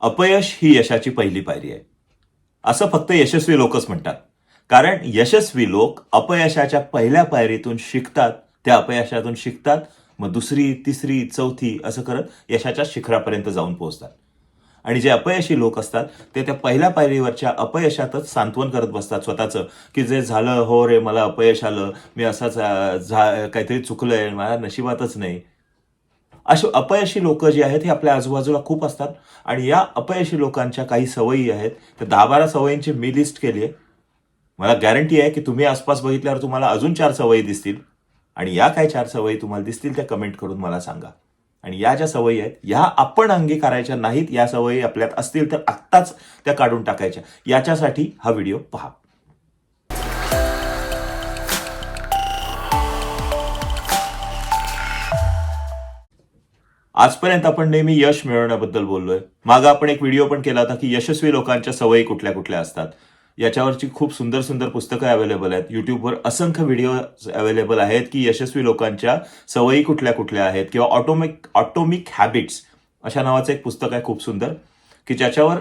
अपयश ही यशाची पहिली पायरी आहे. असं फक्त यशस्वी लोकच म्हणतात. कारण यशस्वी लोक अपयशाच्या पहिल्या पायरीतून शिकतात त्या अपयशातून शिकतात मग दुसरी तिसरी चौथी असं करत यशाच्या शिखरापर्यंत जाऊन पोहोचतात. आणि जे अपयशी लोक असतात ते त्या पहिल्या पायरीवरच्या अपयशातच सांत्वन करत बसतात स्वतःचं की जे झालं हो रे मला अपयश आलं मी असाच झा काहीतरी चुकलंय माझ्या नशिबातच नाही. अशी अपयशी लोक जी आहेत हे आपल्या आजूबाजूला खूप असतात. आणि या अपयशी लोकांच्या काही सवयी आहेत त्या दहा बारा सवयींची मी लिस्ट केली आहे. मला गॅरंटी आहे की तुम्ही आसपास बघितल्यावर तुम्हाला अजून चार सवयी दिसतील. आणि या काय चार सवयी तुम्हाला दिसतील त्या कमेंट करून मला सांगा. आणि या ज्या सवयी आहेत ह्या आपण अंगीकारायच्या नाहीत या सवयी आपल्यात असतील तर आत्ताच त्या काढून टाकायच्या. याच्यासाठी हा व्हिडिओ पहा. आजपर्यंत आपण नेहमी यश मिळवण्याबद्दल बोललोय. मागं आपण एक व्हिडिओ पण केला होता की यशस्वी लोकांच्या सवयी कुठल्या कुठल्या असतात. याच्यावरची खूप सुंदर सुंदर पुस्तकं अवेलेबल आहेत. युट्यूबवर असंख्य व्हिडिओ अवेलेबल आहेत की यशस्वी लोकांच्या सवयी कुठल्या कुठल्या आहेत किंवा ऑटोमिक ऑटोमिक हॅबिट्स अशा नावाचं एक पुस्तक आहे खूप सुंदर की ज्याच्यावर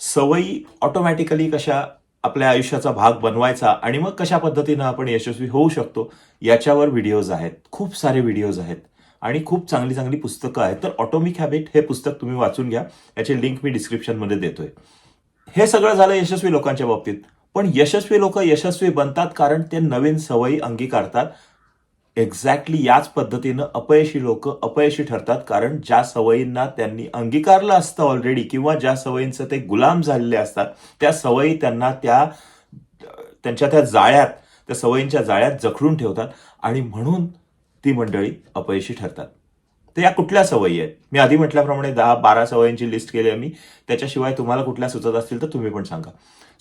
सवयी ऑटोमॅटिकली कशा आपल्या आयुष्याचा भाग बनवायचा आणि मग कशा पद्धतीनं आपण यशस्वी होऊ शकतो याच्यावर व्हिडिओज आहेत. खूप सारे व्हिडिओज आहेत. आणि खूप चांगली चांगली पुस्तकं आहेत. तर ऑटोमिक हॅबिट हे पुस्तक तुम्ही वाचून घ्या. याची लिंक मी डिस्क्रिप्शनमध्ये देतोय. हे सगळं झालं यशस्वी लोकांच्या बाबतीत. पण यशस्वी लोक यशस्वी बनतात कारण ते नवीन सवयी अंगीकारतात. एक्झॅक्टली याच पद्धतीनं अपयशी लोक अपयशी ठरतात कारण ज्या सवयींना त्यांनी अंगीकारलं असतं ऑलरेडी किंवा ज्या सवयींचं ते गुलाम झालेले असतात त्या सवयी त्यांना त्या त्यांच्या त्या जाळ्यात त्या सवयींच्या जाळ्यात जखडून ठेवतात. आणि म्हणून ती मंडळी अपयशी ठरतात. तर या कुठल्या सवयी आहेत? मी आधी म्हटल्याप्रमाणे दहा बारा सवयींची लिस्ट केली आहे मी. त्याच्याशिवाय तुम्हाला कुठल्या सुचत असतील तर तुम्ही पण सांगा.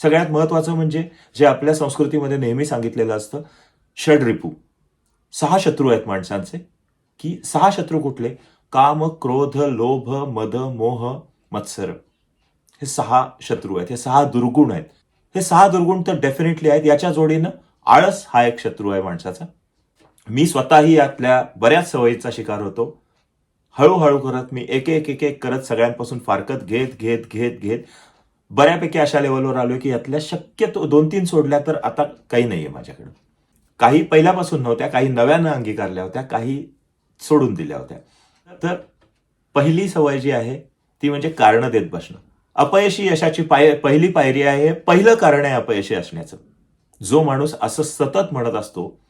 सगळ्यात महत्वाचं म्हणजे जे आपल्या संस्कृतीमध्ये नेहमी सांगितलेलं असतं षड रिपू. सहा शत्रू आहेत माणसांचे. की सहा शत्रू कुठले? काम क्रोध लोभ मद मोह मत्सर. हे सहा शत्रू आहेत. हे सहा दुर्गुण आहेत. हे सहा दुर्गुण तर डेफिनेटली आहेत. याच्या जोडीनं आळस हा एक शत्रू आहे माणसाचा. मी स्वतःही यातल्या बऱ्याच सवयीचा शिकार होतो. हळूहळू करत मी एक एक एक एक करत सगळ्यांपासून फारकत घेत घेत घेत घेत. बऱ्यापैकी अशा लेवलवर आलो की यातल्या शक्यतो दोन तीन सोडल्या तर आता काही नाही आहे माझ्याकडं. काही पहिल्यापासून नव्हत्या काही नव्यानं अंगीकारल्या होत्या काही सोडून दिल्या होत्या. तर पहिली सवय जी आहे ती म्हणजे कारणं देत बसणं. अपयशी यशाची पाय पहिली पायरी आहे पहिलं कारण आहे अपयशी असण्याचं. जो माणूस असं सतत म्हणत असतो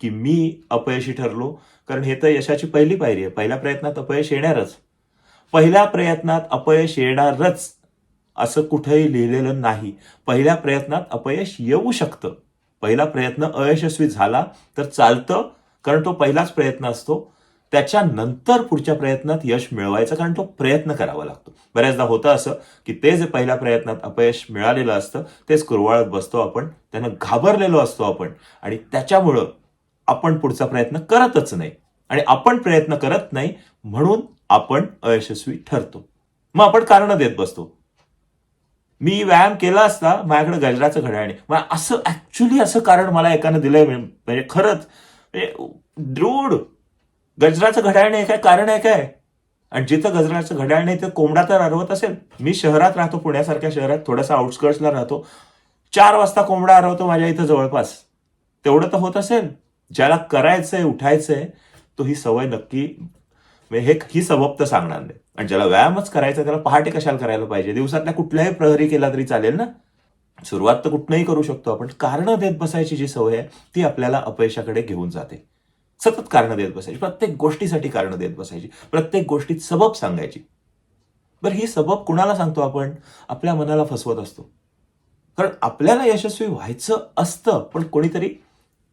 की मी अपयशी ठरलो. कारण हे तर यशाची पहिली पायरी आहे. पहिल्या प्रयत्नात अपयश येणारच. पहिल्या प्रयत्नात अपयश येणारच असं कुठंही लिहिलेलं नाही. पहिल्या प्रयत्नात अपयश येऊ शकतं. पहिला प्रयत्न अयशस्वी झाला तर चालतं कारण तो पहिलाच प्रयत्न असतो. त्याच्यानंतर पुढच्या प्रयत्नात यश मिळवायचं कारण तो प्रयत्न करावा लागतो. बऱ्याचदा होतं असं की ते जे पहिल्या प्रयत्नात अपयश मिळालेलं असतं तेच कुरवाळत बसतो आपण त्यानं घाबरलेलो असतो आपण. आणि त्याच्यामुळं आपण पुढचा प्रयत्न करतच नाही आणि आपण प्रयत्न करत नाही म्हणून आपण अयशस्वी ठरतो. मग आपण कारण देत बसतो. मी व्यायाम केला असता माझ्याकडे गजराचं घड्याळ नाही असं ऍक्च्युली असं कारण मला एकानं दिलंय म्हणजे खरंच. म्हणजे दृढ गजराचं घड्याळ नाही काय कारण आहे काय? आणि जिथं गजराचं घड्याळ नाही तर कोंबडा तर अरवत असेल. मी शहरात राहतो पुण्यासारख्या शहरात थोडासा आउटस्कर्ट्सला राहतो. चार वाजता कोंबडा अरवतो माझ्या इथं जवळपास. तेवढं तर होत असेल. ज्याला करायचंय उठायचंय तो ही सवय नक्की म्हणजे हे ही सबब तर सांगणार नाही. आणि ज्याला व्यायामच करायचा त्याला पहाटे कशाला करायला पाहिजे? दिवसातल्या कुठल्याही प्रहरी केला तरी चालेल ना? सुरुवात तर कुठनंही करू शकतो आपण. कारण देत बसायची जी सवय आहे ती आपल्याला अपयशाकडे घेऊन जाते. सतत कारण देत बसायची. प्रत्येक गोष्टीसाठी कारण देत बसायची. प्रत्येक गोष्टीत सबब सांगायची. बरं ही सबब कुणाला सांगतो आपण? आपल्या मनाला फसवत असतो. कारण आपल्याला यशस्वी व्हायचं असतं पण कोणीतरी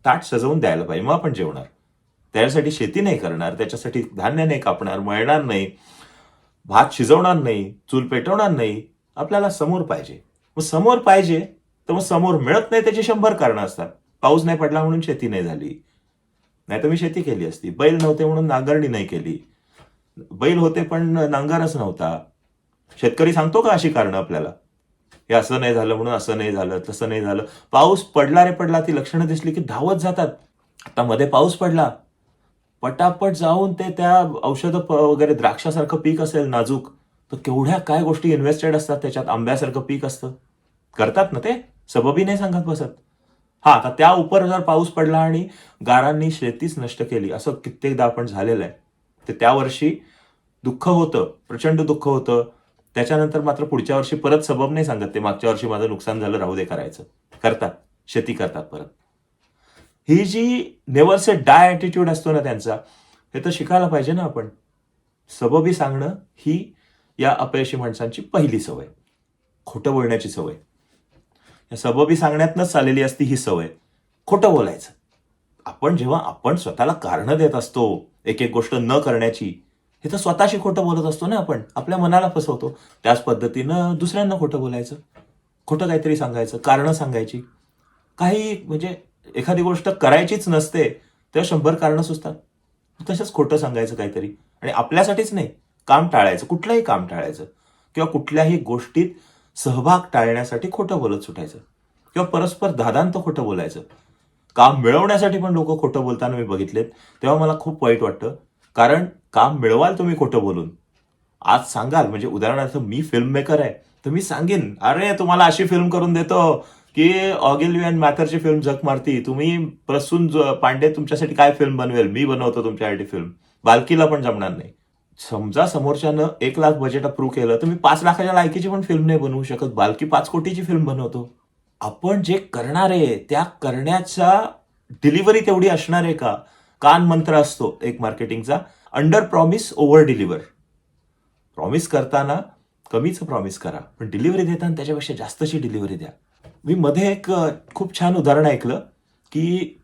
ताट सजवून द्यायला पाहिजे. मग आपण जेवणार. त्यासाठी शेती नाही करणार त्याच्यासाठी धान्य नाही कापणार मळणार नाही भात शिजवणार नाही चूल पेटवणार नाही. आपल्याला समोर पाहिजे. मग समोर पाहिजे तर मग समोर मिळत नाही त्याची शंभर कारणं असतात. पाऊस नाही पडला म्हणून शेती नाही झाली. नाही तर मी शेती केली असती. बैल नव्हते म्हणून नांगरणी नाही केली. बैल होते पण नांगरच नव्हता. शेतकरी सांगतो का अशी कारणं आपल्याला? हे असं नाही झालं म्हणून असं नाही झालं तसं नाही झालं. पाऊस पडला रे पडला ती लक्षणं दिसली की धावत जातात. आता मध्ये पाऊस पडला. पटापट जाऊन ते त्या औषधं वगैरे द्राक्षासारखं पीक असेल नाजूक तर केवढ्या काय गोष्टी इन्व्हेस्टेड असतात त्याच्यात? आंब्यासारखं पीक असतं. करतात ना ते? सबबी नाही सांगत बसत. हा आता त्या उपर जर पाऊस पडला आणि गारांनी शेतीच नष्ट केली असं कित्येकदा आपण झालेलं आहे. तर त्या वर्षी दुःख होतं प्रचंड दुःख होतं. त्याच्यानंतर मात्र पुढच्या वर्षी परत सबब नाही सांगत ते. मागच्या वर्षी माझं नुकसान झालं राहू दे करायचं. करतात. शेती करतात परत. ही जी नेवर से डाय ॲटिट्यूड असतो ना त्यांचा हे तर शिकायला पाहिजे ना आपण. सबबी सांगणं ही या अपयशी माणसांची पहिली सवय. खोटं बोलण्याची सवय. या सबबी सांगण्यातनंच चाललेली असती ही सवय. खोटं बोलायचं. आपण जेव्हा आपण स्वतःला कारणं देत असतो एक एक गोष्ट न करण्याची हे तर स्वतःशी खोटं बोलत असतो ना आपण. आपल्या मनाला फसवतो. त्याच पद्धतीनं दुसऱ्यांना खोटं बोलायचं. खोटं काहीतरी सांगायचं. कारणं सांगायची. काही म्हणजे एखादी गोष्ट करायचीच नसते तेव्हा शंभर कारणं सुचतात. तसंच खोटं सांगायचं काहीतरी. आणि आपल्यासाठीच नाही. काम टाळायचं. कुठलंही काम टाळायचं. किंवा कुठल्याही गोष्टीत सहभाग टाळण्यासाठी खोटं बोलत सुटायचं. किंवा परस्पर दादांत खोटं बोलायचं. काम मिळवण्यासाठी पण लोक खोटं बोलताना मी बघितलेत. तेव्हा मला खूप वाईट वाटतं. कारण काम मिळवाल तुम्ही खोटं बोलून. आज सांगाल म्हणजे उदाहरणार्थ मी फिल्म मेकर आहे तर मी सांगेन अरे तुम्हाला अशी फिल्म करून देतो की ऑगिलवी अँड मॅथरची फिल्म झक मारती. तुम्ही प्रसून पांडे तुमच्यासाठी काय फिल्म बनवेल? मी बनवतो तुमच्यासाठी फिल्म बालकीला पण जमणार नाही. समजा समोरच्यानं एक लाख बजेट अप्रूव्ह केलं तर मी पाच लाखाच्या लायकीची पण फिल्म नाही बनवू शकत. बालकी पाच कोटीची फिल्म बनवतो. आपण जे करणार आहे त्या करण्याचा डिलिव्हरी तेवढी असणार आहे का? कान मंत्र असतो एक मार्केटिंगचा under promise over deliver promise करताना कमीच प्रॉमिस करा. पण डिलिव्हरी देताना त्याच्यापेक्षा जास्तची डिलिव्हरी द्या. मी मध्ये एक खूप छान उदाहरण ऐकलं की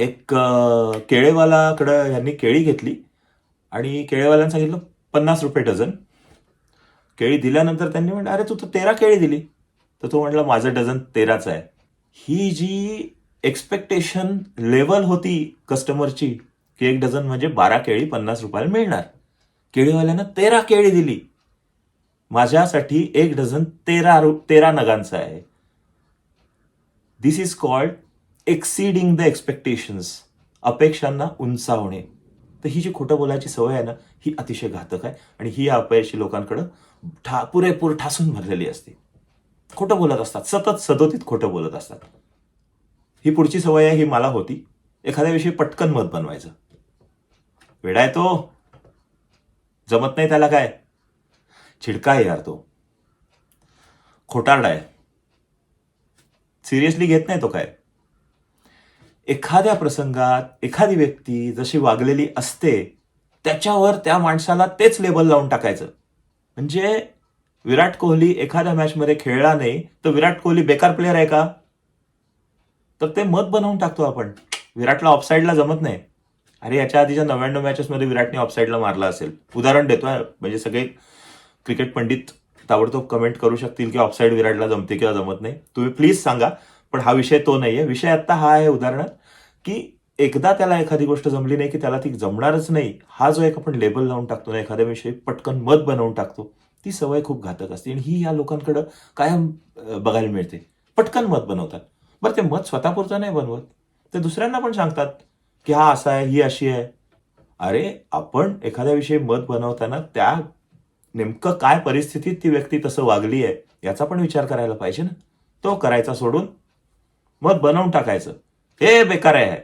एक केळेवालाकडं यांनी केळी घेतली आणि केळेवाल्यानं सांगितलं पन्नास रुपये डझन. केळी दिल्यानंतर त्यांनी म्हणलं अरे तू तर तेरा केळी दिली. तर तो म्हटला माझं डझन तेराच आहे. ही जी एक्सपेक्टेशन लेवल होती कस्टमरची की एक डझन म्हणजे बारा केळी पन्नास रुपयाला मिळणार. केळीवाल्यानं तेरा केळी दिली. माझ्यासाठी एक डझन तेरा रु तेरा नगांचं आहे. This is called exceeding the expectations अपेक्षांना उंचावणे. तर ही जी खोटं बोलायची सवय आहे ना ही अतिशय घातक आहे. आणि ही अपयशी लोकांकडं ठा पुरेपूर ठासून भरलेली असते. खोटं बोलत असतात. सतत सदोतीत खोटं बोलत असतात. ही पुढची सवय आहे ही मला होती. एखाद्या विषयी पटकन मत बनवायचं. वेडा आहे तो. जमत नाही त्याला काय. छिडका आहे यार तो. खोटारडा आहे. सिरियसली घेत नाही तो काय. एखाद्या प्रसंगात एखादी व्यक्ती जशी वागलेली असते त्याच्यावर त्या माणसाला तेच लेबल लावून टाकायचं. म्हणजे विराट कोहली एखाद्या मॅचमध्ये खेळला नाही तर विराट कोहली बेकार प्लेअर आहे का? तर ते मत बनवून टाकतो आपण. विराटला ऑफसाईडला जमत नाही. अरे याच्या आधीच्या नव्याण्णव मॅचेसमध्ये विराटने ऑफसाईडला मारला असेल उदाहरण देतो म्हणजे सगळे क्रिकेट पंडित ताबडतोब कमेंट करू शकतील की ऑफसाईड विराटला जमते किंवा जमत नाही. तुम्ही प्लीज सांगा पण हा विषय तो नाही आहे विषय आता हा आहे उदाहरणार्थ की एकदा त्याला एखादी गोष्ट जमली नाही की त्याला ती जमणारच नाही. हा जो एक आपण लेबल लावून टाकतो ना एखाद्या विषयी पटकन मत बनवून टाकतो ती सवय खूप घातक असते. आणि ही या लोकांकडं कायम बघायला मिळते. पटकन मत बनवतात. बरं ते मत स्वतःपुरतं नाही बनवत. ते दुसऱ्यांना पण सांगतात. की हा? असा आहे ही अशी आहे अरे आपण एखाद्याविषयी मत बनवताना त्या नेमकं काय परिस्थितीत ती व्यक्ती तसं वागली आहे याचा पण विचार करायला पाहिजे ना. तो करायचा सोडून मत बनवून टाकायचं. हे बेकार आहे.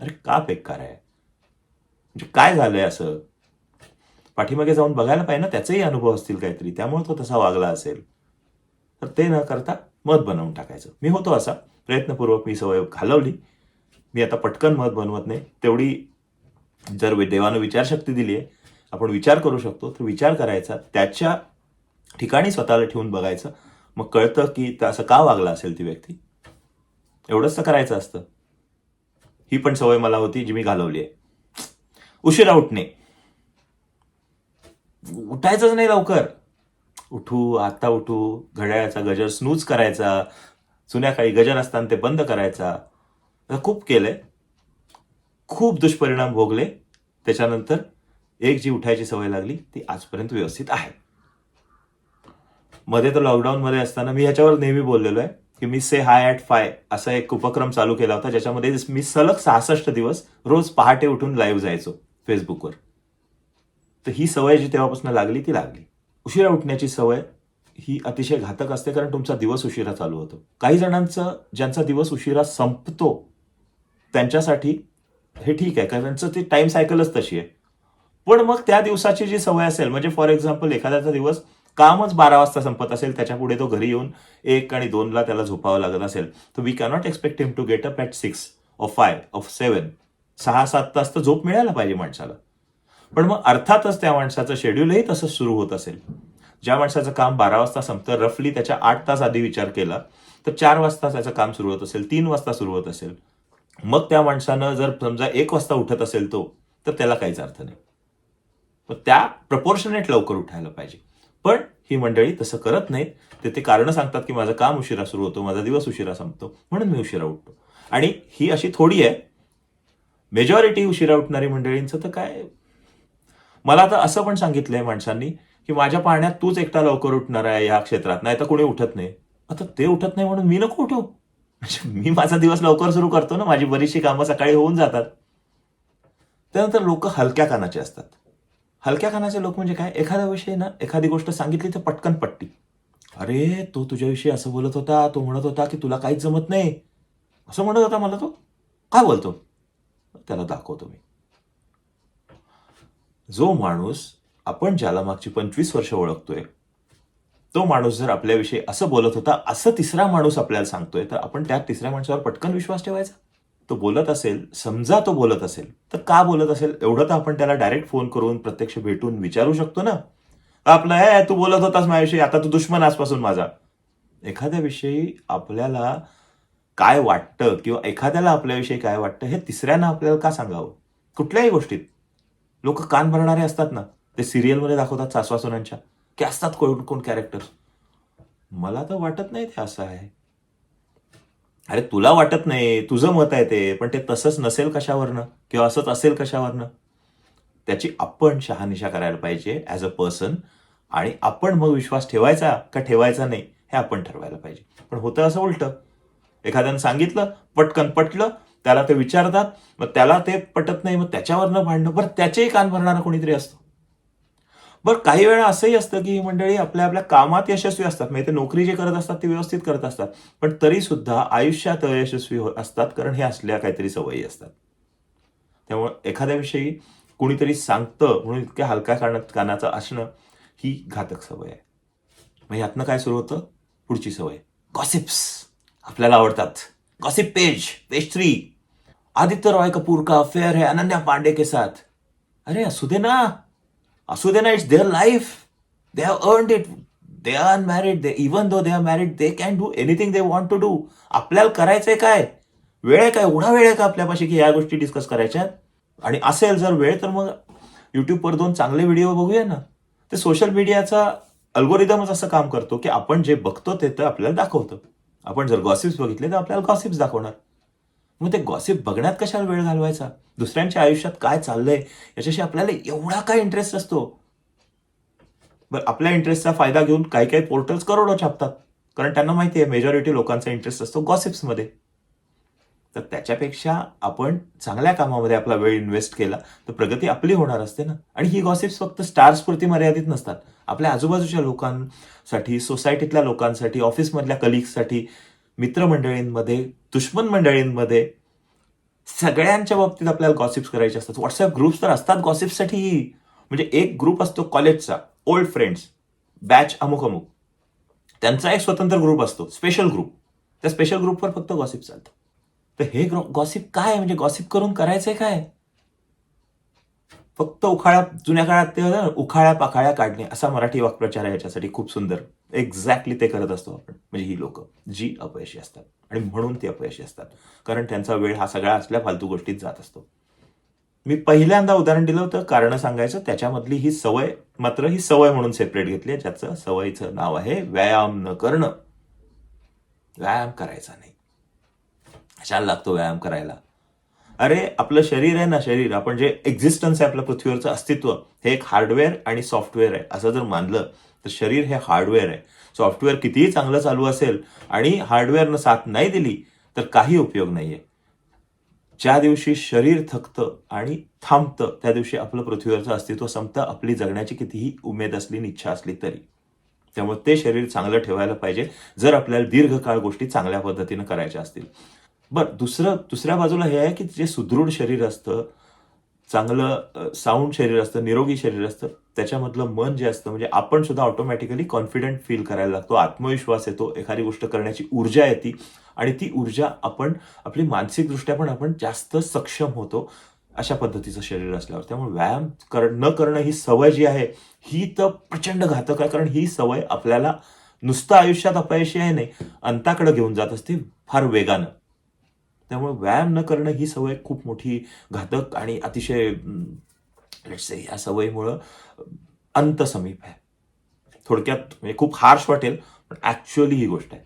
अरे का बेकार आहे? म्हणजे काय झालंय असं? पाठीमागे जाऊन बघायला पाहिजे ना त्याचेही अनुभव असतील काहीतरी. त्यामुळे तो तसा वागला असेल. तर ते न करता मत बनवून टाकायचं. मी होतो असा. प्रयत्नपूर्वक मी सवय घालवली. मी आता पटकन मत बनवत नाही. तेवढी जर देवानं विचारशक्ती दिली आहे आपण विचार करू शकतो. तर विचार करायचा. त्याच्या ठिकाणी स्वतःला ठेवून बघायचं. मग कळतं की असं का वागला असेल ती व्यक्ती? एवढंच तर करायचं असतं. ही पण सवय मला होती जी मी घालवली आहे. उशिरा उठणे उठायचंच नाही लवकर. उठू आता उठू घड्याळाचा गजर स्नूज करायचा. जुन्या काळी गजर असताना ते बंद करायचा. खूप केलंय. खूप दुष्परिणाम भोगले. त्याच्यानंतर एक जी उठायची सवय लागली ती आजपर्यंत व्यवस्थित आहे. मध्ये तर लॉकडाऊन मध्ये असताना मी ह्याच्यावर नेहमी बोललेलो आहे की मी से हाय ॲट फाय असा एक उपक्रम चालू केला होता ज्याच्यामध्ये मी सलग सहासष्ट दिवस रोज पहाटे उठून लाईव्ह जायचो फेसबुकवर. तर ही सवय जी तेव्हापासून लागली ती लागली. उशिरा उठण्याची सवय ही अतिशय घातक असते कारण तुमचा दिवस उशिरा चालू होतो. काही जणांचं ज्यांचा दिवस उशिरा संपतो त्यांच्यासाठी हे ठीक आहे कारण त्यांचं ती टाइम सायकलच तशी आहे. पण मग त्या दिवसाची जी सवय असेल म्हणजे फॉर एक्झाम्पल एखाद्याचा दिवस कामच बारा वाजता संपत असेल त्याच्या पुढे तो घरी येऊन एक आणि दोनला त्याला झोपावं लागत असेल तर we cannot expect him to get up at six of five of seven सहा सात तास तर झोप मिळायला पाहिजे माणसाला. पण मग अर्थातच त्या माणसाचं शेड्यूलही तसं सुरू होत असेल. ज्या माणसाचं काम बारा वाजता संपतं रफली त्याच्या आठ तास आधी विचार केला तर चार वाजता त्याचं काम सुरू होत असेल तीन वाजता सुरू होत असेल. मग त्या माणसानं जर समजा एक वाजता उठत असेल तो तर त्याला काहीच अर्थ नाही. पण त्या प्रपोर्शनेट लवकर उठायला पाहिजे. पण ही मंडळी तसं करत नाहीत. ते ते कारण सांगतात की माझं काम उशिरा सुरू होतो माझा दिवस उशिरा संपतो म्हणून मी उशिरा उठतो. आणि ही अशी थोडी आहे. मेजॉरिटी उशिरा उठणारी मंडळींचं तर काय? मला आता असं पण सांगितलंय माणसांनी की माझ्या पाहण्यात तूच एकटा लवकर उठणार आहे या क्षेत्रात नाही तर कोणी उठत नाही. आता ते उठत नाही म्हणून मी नको उठू. म्हणजे मी माझा दिवस लवकर सुरू करतो ना माझी बरीचशी कामं सकाळी होऊन जातात. त्यानंतर लोक हलक्या कानाचे असतात. हलक्या कानाचे लोक म्हणजे काय? एखाद्या विषयी ना एखादी गोष्ट सांगितली तर पटकन पट्टी अरे तो तुझ्याविषयी असं बोलत होता तो म्हणत होता की तुला काहीच जमत नाही. असं म्हणत होता मला तो? काय बोलतो? त्याला दाखवतो मी. जो माणूस आपण ज्याला मागची पंचवीस वर्ष ओळखतोय तो माणूस जर आपल्याविषयी असं बोलत होता असं तिसरा माणूस आपल्याला सांगतोय तर आपण त्या तिसऱ्या माणसावर पटकन विश्वास ठेवायचा. तो बोलत असेल समजा तो बोलत असेल तर का बोलत असेल? एवढं तर आपण त्याला डायरेक्ट फोन करून प्रत्यक्ष भेटून विचारू शकतो ना. आपलं हे तू बोलत होतास माझ्याविषयी आता तू दुश्मन आजपासून माझा. एखाद्या विषयी आपल्याला काय वाटतं किंवा एखाद्याला आपल्याविषयी काय वाटतं हे तिसऱ्यांना आपल्याला का सांगावं? कुठल्याही गोष्टीत. लोक कान भरणारे असतात ना. ते सिरियलमध्ये दाखवतात सासवासुनांच्या. की असतात कोण कोण कॅरेक्टर मला तर वाटत नाही ते असं आहे. अरे तुला वाटत नाही तुझं मत आहे ते पण ते तसंच नसेल कशावरनं? किंवा असंच असेल कशावरनं? त्याची आपण शहानिशा करायला पाहिजे ॲज अ पर्सन आणि आपण मग विश्वास ठेवायचा का ठेवायचा नाही हे आपण ठरवायला पाहिजे. पण होतं असं उलटं. एखाद्यानं सांगितलं पटकन पटलं त्याला ते विचारतात मग त्याला ते पटत नाही मग त्याच्यावरनं भांडणं बरं त्याचेही कान भरणारा कोणीतरी असतो. बरं काही वेळा असंही असतं की ही मंडळी आपल्या आपल्या कामात यशस्वी असतात. म्हणजे ते नोकरी जे करत असतात ते व्यवस्थित करत असतात. पण तरी सुद्धा आयुष्यात अयशस्वी हो- असतात कारण हे असल्या काहीतरी सवयी असतात. त्यामुळे एखाद्याविषयी कुणीतरी सांगतं म्हणून इतक्या हलक्या कानात कानाचं असणं ही घातक सवय आहे. मग यातनं काय सुरू होतं? पुढची सवय. गॉसिप्स आपल्याला आवडतात. Gossip page page three Aditya Roy Kapoor का? अफेअर है अनन्या पांडे के साथ. अरे असू दे ना. असू दे ना it's their life they have earn it they are unmarried they even though they are married they can do anything they want to do आपल्याला करायचंय काय? वेळ आहे काय? एवढा वेळ आहे का आपल्यापाशी की या गोष्टी डिस्कस करायच्या? आणि असेल जर वेळ तर मग युट्यूबवर दोन चांगले व्हिडिओ बघूया ना. ते सोशल मीडियाचा अल्गोरिदमच असं काम करतो की आपण जे बघतो ते तर आपल्याला दाखवतं. आपण जर गॉसिप्स बघितले तर आपल्याला गॉसिप्स दाखवणार. मग ते गॉसिप बघण्यात कशाला वेळ घालवायचा? दुसऱ्यांच्या आयुष्यात काय चाललंय? याच्याशी आपल्याला एवढा काय इंटरेस्ट असतो? बरं आपल्या इंटरेस्टचा फायदा घेऊन काही काही पोर्टल्स करोडो छापतात. कारण त्यांना माहिती आहे मेजॉरिटी लोकांचा इंटरेस्ट असतो गॉसिप्समध्ये तर त्याच्यापेक्षा आपण चांगल्या कामामध्ये आपला वेळ इन्व्हेस्ट केला तर प्रगती आपली होणार असते ना? आणि ही गॉसिप्स फक्त स्टार्सपुरती मर्यादित नसतात. आपल्या आजूबाजूच्या लोकांसाठी सोसायटीतल्या लोकांसाठी ऑफिसमधल्या कलिग्ससाठी मित्रमंडळींमध्ये दुश्मन मंडळींमध्ये सगळ्यांच्या बाबतीत आपल्याला गॉसिप्स करायचे असतात. व्हॉट्सअप ग्रुप्स तर असतात गॉसिप्ससाठी म्हणजे एक ग्रुप असतो कॉलेजचा ओल्ड फ्रेंड्स बॅच अमुक अमुक. त्यांचा एक स्वतंत्र ग्रुप असतो स्पेशल ग्रुप त्या स्पेशल ग्रुपवर फक्त गॉसिप चालतं. तर हे गॉसिप काय? म्हणजे गॉसिप करून करायचंय काय? फक्त उखाळ्या जुन्या काळात ते उखाळ्या पाखाळ्या काढणे असा मराठी वाक्प्रचार आहे याच्यासाठी. खूप सुंदर. एक्झॅक्टली ते करत असतो आपण. म्हणजे ही लोक जी अपयशी असतात. आणि म्हणून ती अपयशी असतात. कारण त्यांचा वेळ हा सगळा असल्या फालतू गोष्टीत जात असतो. मी पहिल्यांदा उदाहरण दिलं होतं कारण सांगायचं त्याच्यामधली ही सवय मात्र ही सवय म्हणून सेपरेट घेतली आहे ज्याचं सवयीचं नाव आहे व्यायाम न करणं. व्यायाम करायचा नाही. कशाला लागतो व्यायाम करायला? अरे आपलं शरीर आहे ना शरीर. आपण जे एक्झिस्टन्स आहे आपल्या पृथ्वीवरचं अस्तित्व हे एक हार्डवेअर आणि सॉफ्टवेअर आहे. असं जर मानलं तर शरीर हे हार्डवेअर आहे. सॉफ्टवेअर कितीही चांगलं चालू असेल आणि हार्डवेअरनं साथ नाही दिली तर काही उपयोग नाहीये. ज्या दिवशी शरीर थकतं आणि थांबतं त्या दिवशी आपलं पृथ्वीवरचं अस्तित्व संपतं आपली जगण्याची कितीही उमेद असली आणि इच्छा असली तरी. त्यामुळे ते शरीर चांगलं ठेवायला पाहिजे जर आपल्याला दीर्घकाळ गोष्टी चांगल्या पद्धतीनं करायच्या असतील. बरं दुसरं दुसऱ्या बाजूला हे आहे की जे सुदृढ शरीर असतं चांगलं साऊंड शरीर असतं निरोगी शरीर असतं त्याच्यामधलं मन जे असतं म्हणजे आपण सुद्धा ऑटोमॅटिकली कॉन्फिडंट फील करायला लागतो आत्मविश्वास येतो एखादी गोष्ट करण्याची ऊर्जा येते आणि ती ऊर्जा आपण आपली मानसिकदृष्ट्या पण आपण जास्त सक्षम होतो अशा पद्धतीचं शरीर असल्यावर. त्यामुळे व्यायाम कर न करणं ही सवय जी आहे ही तर प्रचंड घातक आहे कारण ही सवय आपल्याला नुसतं आयुष्यात अपयशी आहे नाही अंताकडे घेऊन जात असते फार वेगानं. त्यामुळे व्यायाम न करणं ही सवय खूप मोठी घातक आणि अतिशय से या सवयीमुळं अंत समीप आहे. थोडक्यात म्हणजे खूप हार्श वाटेल पण ऍक्च्युअली ही गोष्ट आहे.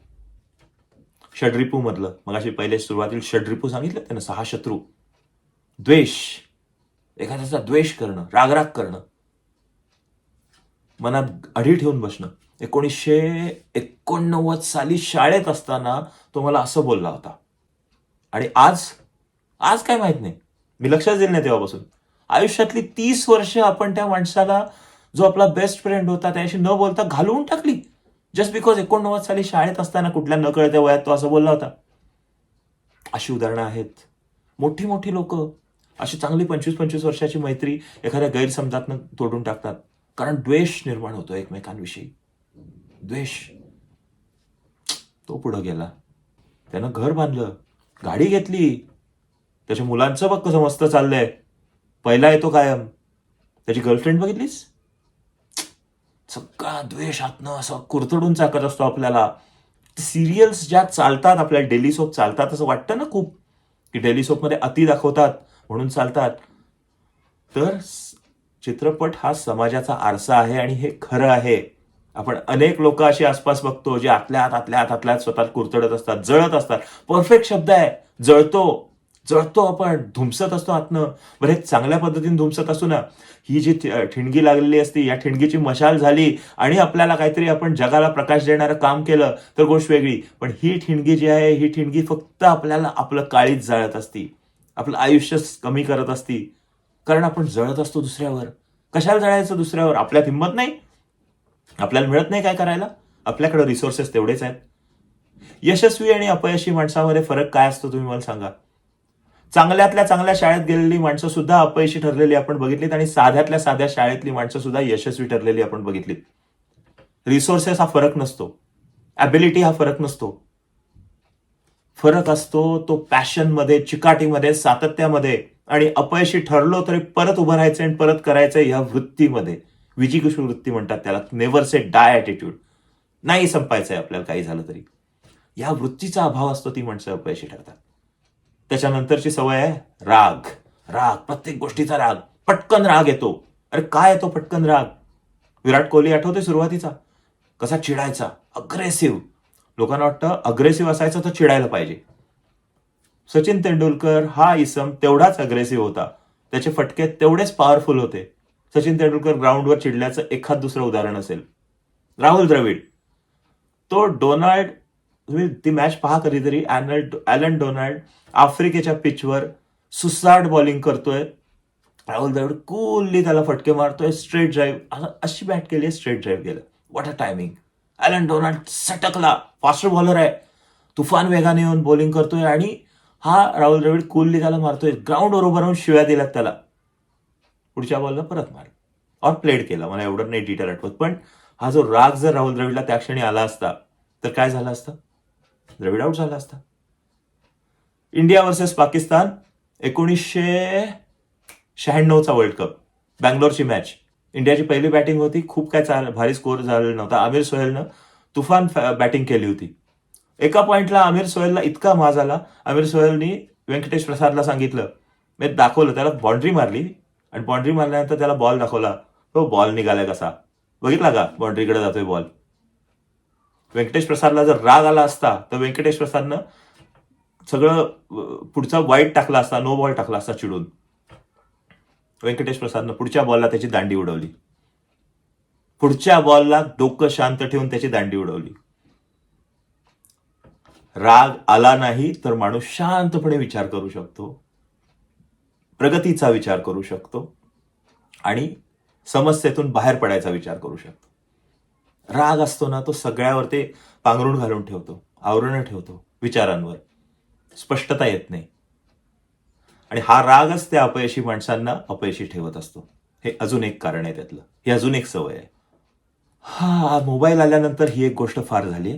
षड्रिपू मधलं मग अशी पहिले सुरुवातील षड्रिपू सांगितलं त्यानं सहा शत्रू. द्वेष. एखाद्याचा द्वेष करणं रागराग करणं. मनात अढी ठेवून बसणं. एकोणीसशे एकोणनव्वद साली शाळेत असताना तो मला असं बोलला होता. आणि आज आज काय माहीत नाही. मी लक्षात दिलं नाही तेव्हापासून. आयुष्यातली तीस वर्ष आपण त्या माणसाला जो आपला बेस्ट फ्रेंड होता त्याशी न बोलता घालवून टाकली. जस्ट बिकॉज एकोणनव्वद साली शाळेत असताना कुठल्या न कळत्या वयात तो असं बोलला होता. अशी उदाहरणं आहेत. मोठी मोठी लोक अशी चांगली पंचवीस पंचवीस वर्षाची मैत्री एखाद्या गैरसमजातनं तोडून टाकतात. कारण द्वेष निर्माण होतो एकमेकांविषयी. द्वेष. तो पुढं गेला. त्यानं घर बांधलं. गाडी घेतली. त्याच्या मुलांचं बघ कसं मस्त चाललंय. पहिला येतो कायम. त्याची गर्लफ्रेंड बघितलीस? सगळा द्वेष आतनं असं कुरतडून चाकत असतो आपल्याला. सिरियल्स ज्या चालतात आपल्याला डेली सोप चालतात असं वाटतं ना खूप? की डेली सोपमध्ये अति दाखवतात म्हणून चालतात. तर चित्रपट हा समाजाचा आरसा आहे आणि हे खरं आहे. आपण अनेक लोक अशी आसपास बघतो जे आतल्या आत आतल्या आत आतल्या आत स्वतः कुरतडत असतात जळत असतात. परफेक्ट शब्द आहे. जळतो. जळतो आपण. धुमसत असतो आतनं. बरे चांगल्या पद्धतीने धुमसत असू ना. ही जी ठिणगी लागलेली असते या ठिणगीची मशाल झाली आणि आपल्याला काहीतरी आपण जगाला प्रकाश देणारं काम केलं तर गोष्ट वेगळी. पण ही ठिणगी जी आहे ही ठिणगी फक्त आपल्याला आपलं काळीच जाळत असती. आपलं आयुष्य कमी करत असती. कारण आपण जळत असतो दुसऱ्यावर. कशाला जळायचं दुसऱ्यावर? आपल्यात हिंमत नाही. आपल्याला मिळत नाही काय करायला? आपल्याकडे रिसोर्सेस तेवढेच आहेत. यशस्वी आणि अपयशी माणसामध्ये फरक काय असतो तुम्ही मला सांगा. चांगल्यातल्या चांगल्या शाळेत गेलेली माणसं सुद्धा अपयशी ठरलेली आपण बघितलीत आणि साध्यातल्या साध्या शाळेतली माणसं सुद्धा यशस्वी ठरलेली आपण बघितलीत. रिसोर्सेस हा फरक नसतो. ॲबिलिटी हा फरक नसतो. फरक असतो तो पॅशनमध्ये चिकाटीमध्ये सातत्यामध्ये आणि अपयशी ठरलो तरी परत उभं राहायचं आणि परत करायचं या वृत्तीमध्ये. विजिगुषू वृत्ती म्हणतात त्याला. नेव्हर से डाय ॲटिट्यूड नाही संपायचंय आपल्याला काही झालं तरी. या वृत्तीचा अभाव असतो ती माणसं अपयशी ठरतात. त्याच्यानंतरची सवय आहे राग. राग प्रत्येक गोष्टीचा राग. पटकन राग येतो. अरे काय येतो पटकन राग? विराट कोहली आठवते सुरुवातीचा? कसा चिडायचा? अग्रेसिव्ह लोकांना वाटतं अग्रेसिव्ह असायचं तर चिडायला पाहिजे. सचिन तेंडुलकर हा इसम तेवढाच अग्रेसिव्ह होता. त्याचे फटके तेवढेच पॉवरफुल होते. सचिन तेंडुलकर ग्राउंडवर चिडल्याचं एखाद दुसरं उदाहरण असेल. राहुल द्रविड. तो डोनाल्ड तुम्ही ती मॅच पहा कधीतरी. ॲनल्ड ॲलन डोनाल्ड आफ्रिकेच्या पिचवर सुसाट बॉलिंग करतोय. राहुल द्रविड कुल्ली त्याला फटके मारतोय. स्ट्रेट ड्राईव्ह अशी बॅट केली स्ट्रेट ड्राईव्ह गेलं what a timing Allan Donald सटकला. Faster bowler आहे. तुफान वेगाने येऊन बॉलिंग करतोय आणि हा राहुल द्रविड कूलली त्याला मारतोय. ग्राउंडवर बरोबर राहून शिव्या दिल्यात त्याला. पुढच्या बॉलला परत मार. और प्लेड केला. मला एवढं नाही डिटेल आठवत. पण हा जो राग जर राहुल द्रविडला त्या क्षणी आला असता तर काय झालं असतं? द्रविड आउट झाला असता. इंडिया वर्सेस पाकिस्तान एकोणीसशे शहाण्णवचा वर्ल्ड कप बँगलोरची मॅच इंडियाची पहिली बॅटिंग होती. खूप काय चाल भारी स्कोर झालेला नव्हता. आमिर सोहेलनं तुफान बॅटिंग केली होती. एका पॉइंटला आमिर सोहेलला इतका माज आला. आमिर सोहेलनी व्यंकटेश प्रसादला सांगितलं. मी दाखवलं त्याला बाउंड्री मारली. आणि बाउंड्री मारल्यानंतर त्याला बॉल दाखवला. तो बॉल निघालाय कसा? बघितला का? बाउंड्रीकडे जातोय बॉल व्यंकटेश प्रसादला जर राग आला असता तर व्यंकटेश प्रसादनं सगळं पुढचा वाईट टाकला असता नो बॉल टाकला असता चिडून. व्यंकटेश प्रसादनं पुढच्या बॉलला त्याची दांडी उडवली. पुढच्या बॉलला डोकं शांत ठेवून त्याची दांडी उडवली. राग आला नाही तर माणूस शांतपणे विचार करू शकतो. प्रगतीचा विचार करू शकतो आणि समस्येतून बाहेर पडायचा विचार करू शकतो. राग असतो ना तो सगळ्यावर ते पांघरून घालून ठेवतो आवरणं ठेवतो विचारांवर. स्पष्टता येत नाही. आणि हा रागच त्या अपयशी माणसांना अपयशी ठेवत असतो. हे अजून एक कारण आहे त्यातलं. ही अजून एक सवय आहे. हा मोबाईल आल्यानंतर ही एक गोष्ट फार झाली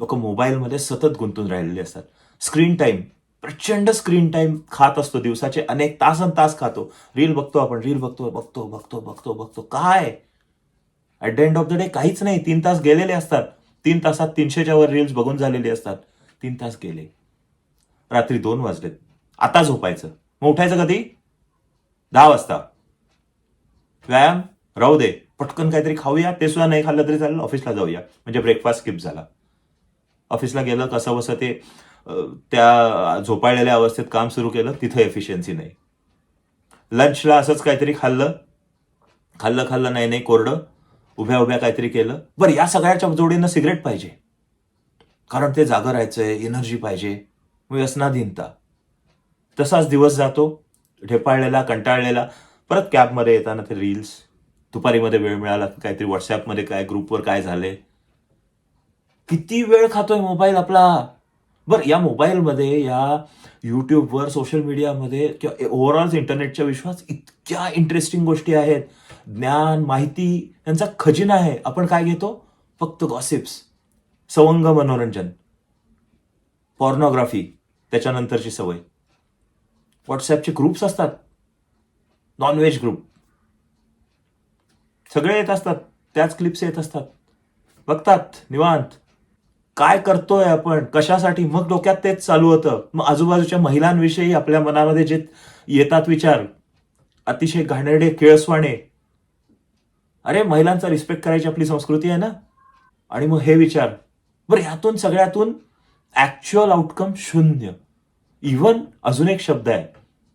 लोक मोबाईलमध्ये सतत गुंतून राहिलेली असतात. स्क्रीन टाइम प्रचंड स्क्रीन टाईम खात असतो. दिवसाचे अनेक तासन तास खातो. रील बघतो आपण. रील बघतो बघतो बघतो बघतो बघतो. काय? At the end of the day काहीच नाही. तीन तास गेलेले असतात. तीन तासात तीनशेच्या वर रील्स बघून झालेले असतात. तीन तास गेले. रात्री दोन वाजलेत. आता झोपायचं. मग उठायचं कधी? दहा वाजता. व्यायाम? राहू दे. पटकन काहीतरी खाऊया. ते सुद्धा नाही खाल्लं तरी चालेल. ऑफिसला जाऊया. म्हणजे ब्रेकफास्ट स्किप झाला. ऑफिसला गेलं कसं बसं ते त्या झोपाळलेल्या अवस्थेत काम सुरू केलं तिथं एफिशियन्सी नाही. लंचला असंच काहीतरी खाल्लं. खाल्लं खाल्लं नाही नाही कोरडं. उभ्या उभ्या काहीतरी केलं. बरं या सगळ्याच्या जोडीनं सिगरेट पाहिजे. कारण ते जागं राहायचंय एनर्जी पाहिजे. व्यसनाधीनता. तसाच दिवस जातो ढेपाळलेला कंटाळलेला. परत कॅबमध्ये येताना ते रील्स दुपारीमध्ये वेळ मिळाला काहीतरी व्हॉट्सॲपमध्ये काय ग्रुपवर काय झाले किती वेळ खातोय मोबाईल आपला? बरं या मोबाईलमध्ये या यूट्यूबवर सोशल मीडियामध्ये किंवा ओव्हरऑल इंटरनेटच्या विश्वास इतक्या इंटरेस्टिंग गोष्टी आहेत. ज्ञान माहिती यांचा खजिना आहे. आपण काय घेतो? फक्त गॉसिप्स सवंग मनोरंजन. पॉर्नोग्राफी त्याच्यानंतरची सवय. व्हॉट्सॲपचे ग्रुप्स असतात. नॉनव्हेज ग्रुप सगळे येत असतात. त्याच क्लिप्स येत असतात. बघतात. निवांत. काय करतोय आपण? कशासाठी? मग डोक्यात तेच चालू होतं. मग आजूबाजूच्या महिलांविषयी आपल्या मनामध्ये जे येतात विचार अतिशय घाणेरडे केळसवाणे अरे महिलांचा रिस्पेक्ट करायची आपली संस्कृती आहे ना? आणि मग हे विचार. बरं ह्यातून सगळ्यातून ॲक्च्युअल आउटकम शून्य. इवन अजून एक शब्द आहे.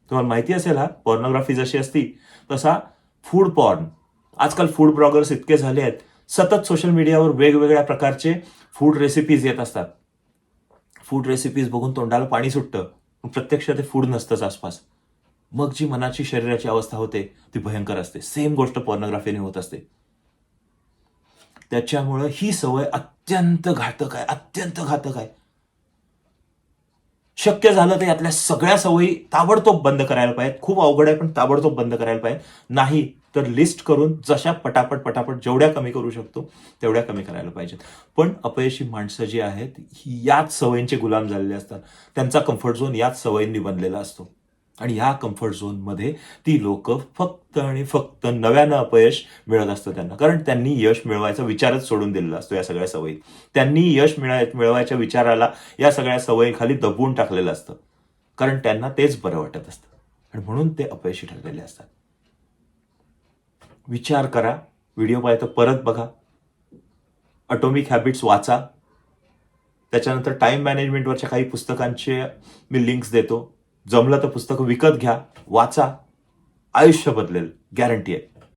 तुम्हाला माहिती असेल हा? पॉर्नोग्राफी जशी असती तसा फूड पॉर्न आजकाल फूड ब्लॉगर्स इतके झाले आहेत. सतत सोशल मीडियावर वेगवेगळ्या प्रकारचे फूड रेसिपीज येत असतात. फूड रेसिपीज बघून तोंडाला पाणी सुटतं. प्रत्यक्ष ते फूड नसतंच आसपास. मग जी मनाची शरीराची अवस्था होते ती भयंकर असते. सेम गोष्ट पॉर्नोग्राफीने होत असते. त्याच्यामुळं ही सवय अत्यंत घातक आहे. अत्यंत घातक आहे. शक्य झालं तर यातल्या सगळ्या सवयी ताबडतोब बंद करायला पाहिजेत. खूप अवघड आहे पण ताबडतोब बंद करायला पाहिजे नाही तर लिस्ट करून जशा पटापट पटापट जेवढ्या कमी करू शकतो तेवढ्या कमी करायला पाहिजेत. पण अपयशी माणसं जी आहेत ही याच सवयींचे गुलाम झालेले असतात. त्यांचा कम्फर्ट झोन याच सवयींनी बनलेला असतो. आणि ह्या कम्फर्ट झोनमध्ये ती लोक फक्त आणि फक्त नव्यानं अपयश मिळत असतं त्यांना. कारण त्यांनी यश मिळवायचा विचारच सोडून दिलेला असतो या सगळ्या सवयी. त्यांनी यश मिळाय मिळवायच्या विचाराला या सगळ्या सवयीखाली दबवून टाकलेलं असतं. कारण त्यांना तेच बरं वाटत असतं. आणि म्हणून ते अपयशी ठरलेले असतात. विचार करा व्हिडिओ पाहिजे तर परत बघा. अटोमिक हॅबिट्स वाचा. त्याच्यानंतर टाईम मॅनेजमेंटवरच्या काही पुस्तकांचे मी लिंक्स देतो. जमलं तर पुस्तकं विकत घ्या वाचा. आयुष्य बदलेल गॅरंटी आहे.